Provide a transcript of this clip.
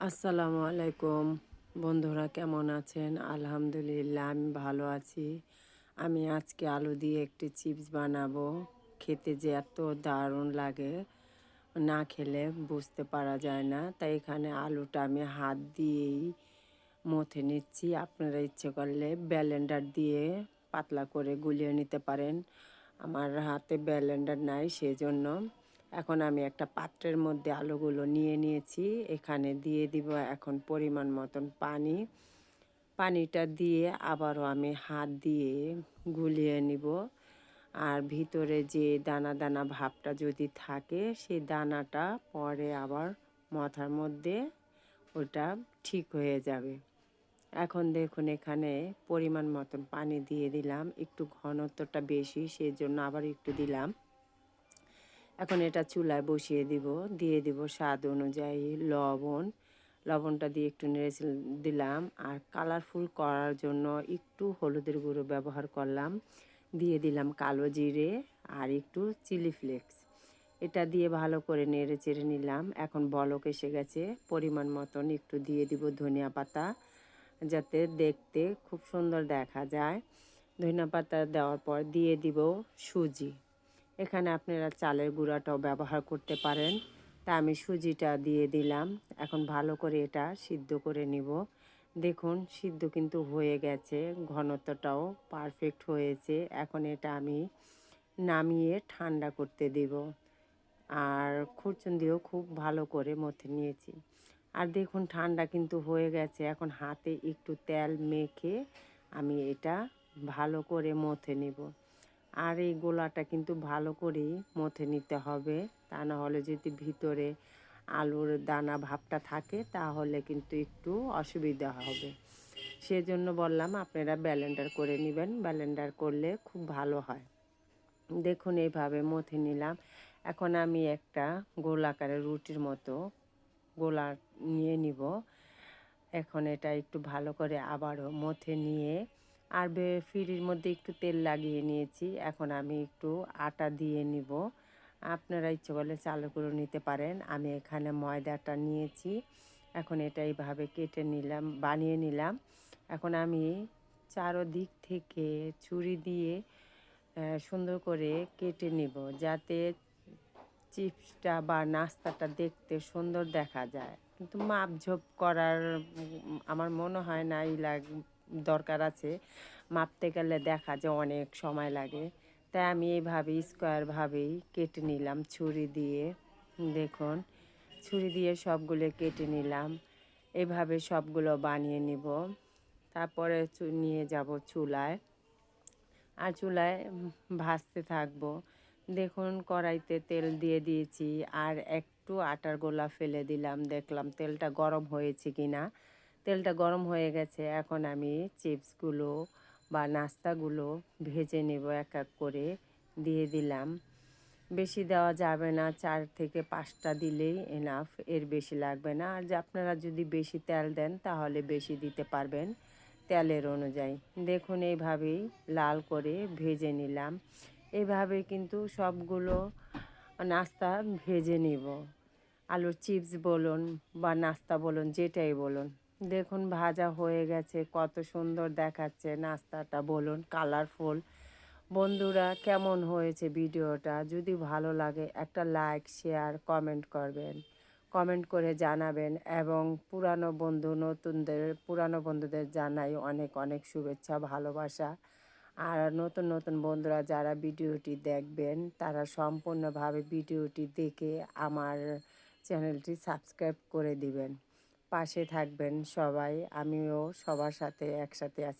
আসসালামু আলাইকুম। বন্ধুরা কেমন আছেন? আলহামদুলিল্লাহ, আমি ভালো আছি। আমি আজকে আলু দিয়ে একটি চিপস বানাবো। খেতে যে এত দারুণ লাগে, না খেলে বুঝতে পারা যায় না। তাই এখানে আলুটা আমি হাত দিয়েই মথে নিচ্ছি। আপনারা ইচ্ছে করলে ব্যালেন্ডার দিয়ে পাতলা করে গুলিয়ে নিতে পারেন। আমার হাতে ব্যালেন্ডার নাই, সেজন্য এখন আমি একটা পাত্রের মধ্যে আলুগুলো নিয়ে নিয়েছি। এখানে দিয়ে দিব এখন পরিমাণ মতন পানি। পানিটা দিয়ে আবারও আমি হাত দিয়ে গুলিয়ে নিব। আর ভিতরে যে দানা দানা ভাবটা যদি থাকে, সেই দানাটা পরে আবার মাথার মধ্যে ওটা ঠিক হয়ে যাবে। এখন দেখুন এখানে পরিমাণ মতন পানি দিয়ে দিলাম। একটু ঘনত্বটা বেশি সেই জন্য আবার একটু দিলাম। এখন এটা চুলায় বসিয়ে দিব, দিয়ে দিব স্বাদ অনুযায়ী লবণ। লবণটা দিয়ে একটু নেড়ে দিলাম আর কালারফুল করার জন্য একটু হলুদের গুঁড়ো ব্যবহার করলাম। দিয়ে দিলাম কালো জিরে আর একটু চিলি ফ্লেক্স এটা দিয়ে ভালো করে নেড়ে চেড়ে নিলাম। এখন বলক এসে গেছে, পরিমাণ মতন একটু দিয়ে দিব ধনিয়া পাতা যাতে দেখতে খুব সুন্দর দেখা যায়। ধনিয়া পাতা দেওয়ার পর দিয়ে দিব সুজি। এখানে আপনারা চালের গুঁড়াটাও ব্যবহার করতে পারেন। তা আমি সুজিটা দিয়ে দিলাম। এখন ভালো করে এটা সিদ্ধ করে নিব। দেখুন, সিদ্ধ কিন্তু হয়ে গেছে। ঘনত্বটাও পারফেক্ট হয়েছে। এখন এটা আমি নামিয়ে ঠান্ডা করতে দিব। আর খুরচুন দিয়েও খুব ভালো করে মথে নিয়েছি। আর দেখুন, ঠান্ডা কিন্তু হয়ে গেছে। এখন হাতে একটু তেল মেখে আমি এটা ভালো করে মথে নেব। আর এই গোলাটা কিন্তু ভালো করেই মথে নিতে হবে। তা না হলে যদি ভিতরে আলুর দানা ভাবটা থাকে, তাহলে কিন্তু একটু অসুবিধা হবে। সেজন্য বললাম আপনারা ব্যালেন্ডার করে নেবেন। ব্যালেন্ডার করলে খুব ভালো হয়। দেখুন এইভাবে মথে নিলাম। এখন আমি একটা গোল আকারের রুটির মতো গোলা নিয়ে নিব। এখন এটা একটু ভালো করে আবারও মথে নিয়ে আর ফিরির মধ্যে একটু তেল লাগিয়ে নিয়েছি। এখন আমি একটু আটা দিয়ে নিব। আপনারা ইচ্ছে করলে চালু করে নিতে পারেন। আমি এখানে ময়দাটা নিয়েছি। এখন এটা এইভাবে কেটে নিলাম, বানিয়ে নিলাম। এখন আমি চারোদিক থেকে ছুরি দিয়ে সুন্দর করে কেটে নিব যাতে চিপসটা বা নাস্তাটা দেখতে সুন্দর দেখা যায়। কিন্তু মাপঝোপ করার, আমার মনে হয় না এই লাগ দরকার আছে। মাপতে গেলে দেখা যায় অনেক সময় লাগে। তাই আমি এইভাবে স্কোয়ারভাবেই কেটে নিলাম ছুরি দিয়ে। দেখুন, ছুরি দিয়ে সবগুলো কেটে নিলাম। এভাবে সবগুলো বানিয়ে নিব। তারপরে নিয়ে যাব চুলায়। আর চুলায় ভাজতে থাকব। দেখুন, কড়াইতে তেল দিয়ে দিয়েছি। আর একটু আটার গোলা ফেলে দিলাম। দেখলাম তেলটা গরম হয়েছে কি না তেলটা গরম হয়ে গেছে, এখন আমি চিপসগুলো বা নাস্তাগুলো ভেজে নেব এক এক করে, দিয়ে দিলাম। বেশি দেওয়া যাবে না, চার থেকে পাঁচটা দিলেই এনাফ এর বেশি লাগবে না। আর আপনারা যদি বেশি তেল দেন, তাহলে বেশি দিতে পারবেন তেলের অনুযায়ী। দেখুন, এইভাবেই লাল করে ভেজে নিলাম। এইভাবে কিন্তু সবগুলো নাস্তা ভেজে নিব। আলুর চিপস বলুন বা নাস্তা বলুন, যেটাই বলুন। দেখুন ভাজা হয়ে গেছে, কত সুন্দর দেখাচ্ছে নাস্তাটা, বলুন কালারফুল বন্ধুরা, কেমন হয়েছে ভিডিওটা? যদি ভালো লাগে, একটা লাইক শেয়ার কমেন্ট করবেন। কমেন্ট করে জানাবেন এবং পুরানো বন্ধু, নতুনদের, পুরানো বন্ধুদের জানাই অনেক অনেক শুভেচ্ছা, ভালোবাসা। আর নতুন নতুন বন্ধুরা যারা ভিডিওটি দেখবেন, তারা সম্পূর্ণভাবে ভিডিওটি দেখে আমার চ্যানেলটি সাবস্ক্রাইব করে দিবেন। পাশে থাকবেন সবাই আমিও সবার সাথে একসাথে আছি।